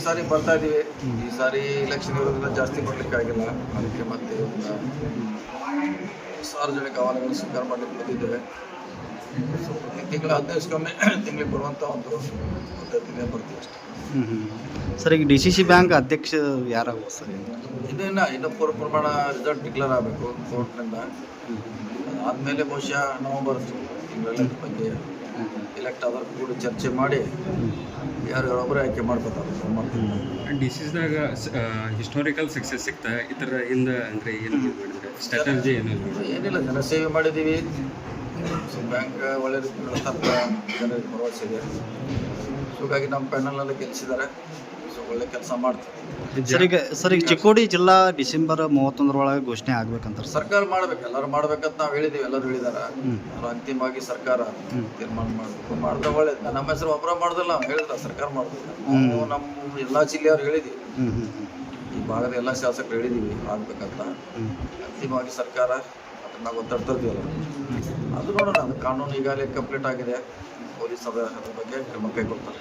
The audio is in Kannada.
ಈ ಸಾರಿ ಬರ್ತಾ ಇದೀವಿ. ಈ ಸಾರಿ ಇಲೆಕ್ಷನ್ ಇರೋದ್ರಿಂದ ಜಾಸ್ತಿ ಬರ್ಲಿಕ್ಕೆ ಆಗಿಲ್ಲ. ಅದಕ್ಕೆ ಮತ್ತೆ ಒಂದು ಸಾರ್ವಜನಿಕ ಅಹವಾಲುಗಳನ್ನು ಸ್ವೀಕಾರ ಮಾಡಲಿಕ್ಕೆ ಬಂದಿದ್ದೇವೆ. ಸೊ ಪ್ರತಿ ತಿಂಗಳ ಹದಿನೈದು ದಿವಸಕ್ಕೊಮ್ಮೆ ತಿಂಗಳಿಗೆ ಬರುವಂಥ ಒಂದು ಪದ್ಧತಿಗೆ ಬರ್ತೀವಿ ಅಷ್ಟೇ. ಸರ್ ಈಗ ಡಿ ಸಿ ಸಿ ಬ್ಯಾಂಕ್ ಅಧ್ಯಕ್ಷ ಯಾರಾಗ್ಬೋದು ಸರ್? ಇನ್ನೇನು ಇನ್ನು ಪೂರ್ವ ಪ್ರಮಾಣ ರಿಸಲ್ಟ್ ಡಿಕ್ಲೇರ್ ಆಗಬೇಕು ಕೋರ್ಟ್ನಿಂದ ಆದಮೇಲೆ ಬಹುಶಃ ನವಂಬರ್ ತಿಂಗಳಲ್ಲಿ ಬಗ್ಗೆ ಎಲೆಕ್ಟ್ ಆದವ್ರ ಕೂಡ ಚರ್ಚೆ ಮಾಡಿ ಯಾರು ಒಬ್ಬರೇ ಆಯ್ಕೆ ಮಾಡ್ಕೋತಾರೆ. ಡಿಸೀಸ್ನಾಗ ಹಿಸ್ಟೋರಿಕಲ್ ಸಕ್ಸಸ್ ಸಿಗ್ತಾ ಈ ಥರ ಇಂದ ಅಂದರೆ ಏನು ಸ್ಟ್ರಾಟಜಿ ಏನು ಏನಿಲ್ಲ ಜನ ಸೇವೆ ಮಾಡಿದ್ದೀವಿ ಬ್ಯಾಂಕ್ ಒಳ್ಳೆ ಜನರಿಗೆ ಭರವಸೆ ಇದೆ. ಹಾಗಾಗಿ ನಮ್ಮ ಪ್ಯಾನಲ್ನಲ್ಲಿ ಗೆಲ್ಲಿಸಿದ್ದಾರೆ ಸೊ ಒಳ್ಳೆ ಕೆಲಸ ಮಾಡ್ತೀವಿ ಸರ್ ಈಗ ಸರ್ ಈಗ ಚಿಕ್ಕೋಡಿ ಜಿಲ್ಲಾ ಡಿಸೆಂಬರ್ ಮೂವತ್ತೊಂದರೊಳಗೆ ಘೋಷಣೆ ಆಗ್ಬೇಕಂತಾರೆ ಸರ್? ಸರ್ಕಾರ ಮಾಡ್ಬೇಕು. ಎಲ್ಲರೂ ಮಾಡ್ಬೇಕಂತ ನಾವು ಹೇಳಿದೀವಿ. ಎಲ್ಲರೂ ಹೇಳಿದಾರ. ಅಂತಿಮವಾಗಿ ಸರ್ಕಾರ. ತೀರ್ಮಾನ ಮಾಡಬೇಕು. ಮಾಡಿದ್ರೆ ಒಳ್ಳೇದು. ನಮ್ಮ ಹೆಸರು ಒಬ್ಬರ ಮಾಡ್ದಲ್ಲ ನಾವು ಹೇಳಿದ್ರ ಸರ್ಕಾರ ಮಾಡ್ಬೇಕು. ನಮ್ಮ ಎಲ್ಲಾ ಜಿಲ್ಲೆಯವ್ರು ಹೇಳಿದ್ವಿ. ಈ ಭಾಗದ ಎಲ್ಲ ಶಾಸಕರು ಹೇಳಿದೀವಿ ಆಗ್ಬೇಕಂತ. ಅಂತಿಮವಾಗಿ ಸರ್ಕಾರ ಅದನ್ನ ನಾವು ಒತ್ತಡ ತರ್ತೀವಲ್ಲ ಅದು ನೋಡೋಣ. ಅದು ಕಾನೂನು ಈಗಾಗಲೇ ಕಂಪ್ಲೀಟ್ ಆಗಿದೆ. ಪೊಲೀಸ್ ಅವರ ಬಗ್ಗೆ ಕ್ರಮ ಕೈಗೊಳ್ತಾರೆ